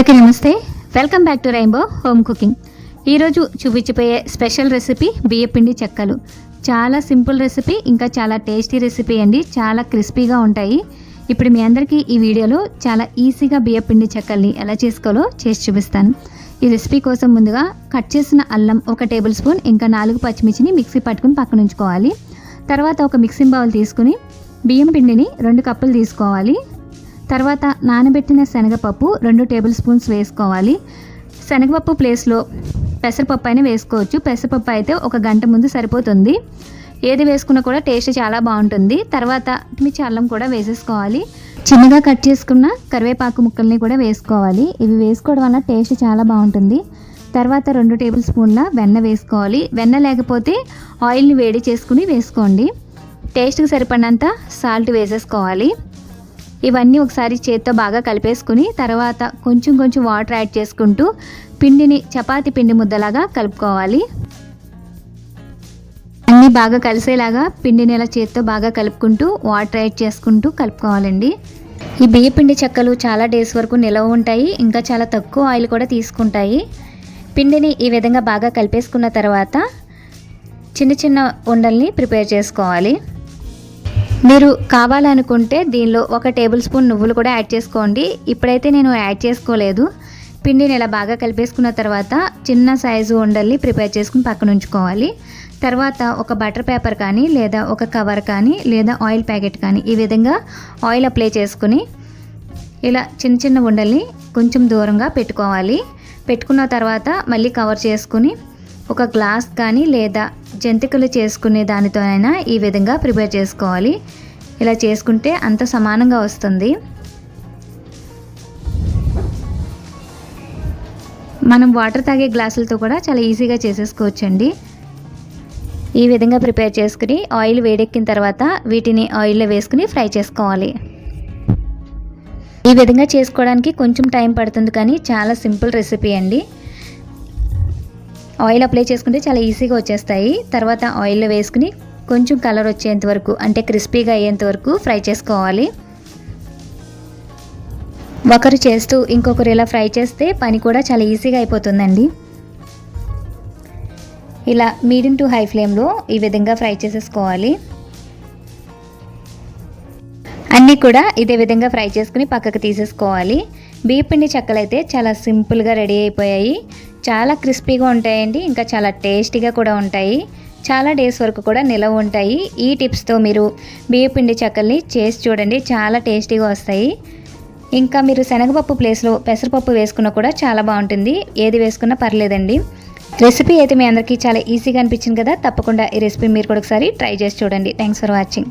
అందరికీ నమస్తే. Welcome back to Rainbow Home Cooking ఈరోజు చూపించిపోయే స్పెషల్ రెసిపీ బియ్యపిండి చెక్కలు. చాలా సింపుల్ రెసిపీ ఇంకా చాలా టేస్టీ రెసిపీ అండి. చాలా క్రిస్పీగా ఉంటాయి. ఇప్పుడు మీ అందరికీ ఈ వీడియోలో చాలా ఈజీగా బియ్యపిండి చెక్కల్ని ఎలా చేసుకోవాలో చేసి చూపిస్తాను. ఈ రెసిపీ కోసం ముందుగా కట్ చేసిన అల్లం ఒక టేబుల్ స్పూన్ ఇంకా నాలుగు పచ్చిమిర్చిని మిక్సీ పట్టుకుని పక్కన ఉంచుకోవాలి తర్వాత ఒక మిక్సింగ్ బౌల్ తీసుకుని బియ్యం పిండిని రెండు కప్పులు తీసుకోవాలి. తర్వాత నానబెట్టిన శనగపప్పు రెండు టేబుల్ స్పూన్స్ వేసుకోవాలి. శనగపప్పు ప్లేస్లో పెసరపప్పు అయినా వేసుకోవచ్చు. పెసరపప్పు అయితే ఒక గంట ముందు సరిపోతుంది. ఏది వేసుకున్నా కూడా టేస్ట్ చాలా బాగుంటుంది. తర్వాత మిర్చి అల్లం కూడా వేసేసుకోవాలి. చిన్నగా కట్ చేసుకున్న కరివేపాకు ముక్కల్ని కూడా వేసుకోవాలి. ఇవి వేసుకోవడం వల్ల టేస్ట్ చాలా బాగుంటుంది. తర్వాత రెండు టేబుల్ స్పూన్ల వెన్న వేసుకోవాలి. వెన్న లేకపోతే ఆయిల్ని వేడి చేసుకుని వేసుకోండి. టేస్ట్కి సరిపడినంత సాల్ట్ వేసేసుకోవాలి. ఇవన్నీ ఒకసారి చేత్తో బాగా కలిపేసుకుని తర్వాత కొంచెం కొంచెం వాటర్ యాడ్ చేసుకుంటూ పిండిని చపాతి పిండి ముద్దలాగా కలుపుకోవాలి. అన్నీ బాగా కలిసేలాగా పిండిని ఇలా చేత్తో బాగా కలుపుకుంటూ వాటర్ యాడ్ చేసుకుంటూ కలుపుకోవాలండి. ఈ బియ్యపిండి చెక్కలు చాలా డేస్ వరకు నిలవ ఉంటాయి ఇంకా చాలా తక్కువ ఆయిల్ కూడా తీసుకుంటాయి. పిండిని ఈ విధంగా బాగా కలిపేసుకున్న తర్వాత చిన్న చిన్న ఉండల్ని ప్రిపేర్ చేసుకోవాలి. మీరు కావాలనుకుంటే దీనిలో ఒక టేబుల్ స్పూన్ నువ్వులు కూడా యాడ్ చేసుకోండి. ఇప్పుడైతే నేను యాడ్ చేసుకోలేదు. పిండిని ఇలా బాగా కలిపేసుకున్న తర్వాత చిన్న సైజు ఉండల్ని ప్రిపేర్ చేసుకుని పక్కన ఉంచుకోవాలి. తర్వాత ఒక బటర్ పేపర్ కానీ లేదా ఒక కవర్ కానీ లేదా ఆయిల్ ప్యాకెట్ కానీ ఈ విధంగా ఆయిల్ అప్లై చేసుకుని ఇలా చిన్న చిన్న ఉండల్ని కొంచెం దూరంగా పెట్టుకోవాలి. పెట్టుకున్న తర్వాత మళ్ళీ కవర్ చేసుకుని ఒక గ్లాస్ కానీ లేదా జంతికలు చేసుకునే దానితోనైనా ఈ విధంగా ప్రిపేర్ చేసుకోవాలి. ఇలా చేసుకుంటే అంత సమానంగా వస్తుంది. మనం వాటర్ తాగే గ్లాసులతో కూడా చాలా ఈజీగా చేసేసుకోవచ్చండి. ఈ విధంగా ప్రిపేర్ చేసుకుని ఆయిల్ వేడెక్కిన తర్వాత వీటిని ఆయిల్లో వేసుకుని ఫ్రై చేసుకోవాలి. ఈ విధంగా చేసుకోవడానికి కొంచెం టైం పడుతుంది కానీ చాలా సింపుల్ రెసిపీ అండి. ఆయిల్ అప్లై చేసుకుంటే చాలా ఈజీగా వచ్చేస్తాయి. తర్వాత ఆయిల్లో వేసుకుని కొంచెం కలర్ వచ్చేంత వరకు అంటే క్రిస్పీగా అయ్యేంత వరకు ఫ్రై చేసుకోవాలి. ఒకరు చేస్తూ ఇంకొకరు ఇలా ఫ్రై చేస్తే పని కూడా చాలా ఈజీగా అయిపోతుందండి. ఇలా మీడియం టు హై ఫ్లేమ్లో ఈ విధంగా ఫ్రై చేసేసుకోవాలి. అన్నీ కూడా ఇదే విధంగా ఫ్రై చేసుకుని పక్కకు తీసేసుకోవాలి. బియ్యపిండి చెక్కలు అయితే చాలా సింపుల్గా రెడీ అయిపోయాయి. చాలా క్రిస్పీగా ఉంటాయండి ఇంకా చాలా టేస్టీగా కూడా ఉంటాయి. చాలా డేస్ వరకు కూడా నిలవ ఉంటాయి. ఈ టిప్స్తో మీరు బియ్యపిండి చెక్కల్ని చేసి చూడండి చాలా టేస్టీగా వస్తాయి. ఇంకా మీరు శనగపప్పు ప్లేస్లో పెసరపప్పు వేసుకున్నా కూడా చాలా బాగుంటుంది. ఏది వేసుకున్నా పర్లేదండి. రెసిపీ అయితే మీ అందరికీ చాలా ఈజీగా అనిపించింది కదా తప్పకుండా ఈ రెసిపీ మీరు కూడా ఒకసారి ట్రై చేసి చూడండి. Thanks for watching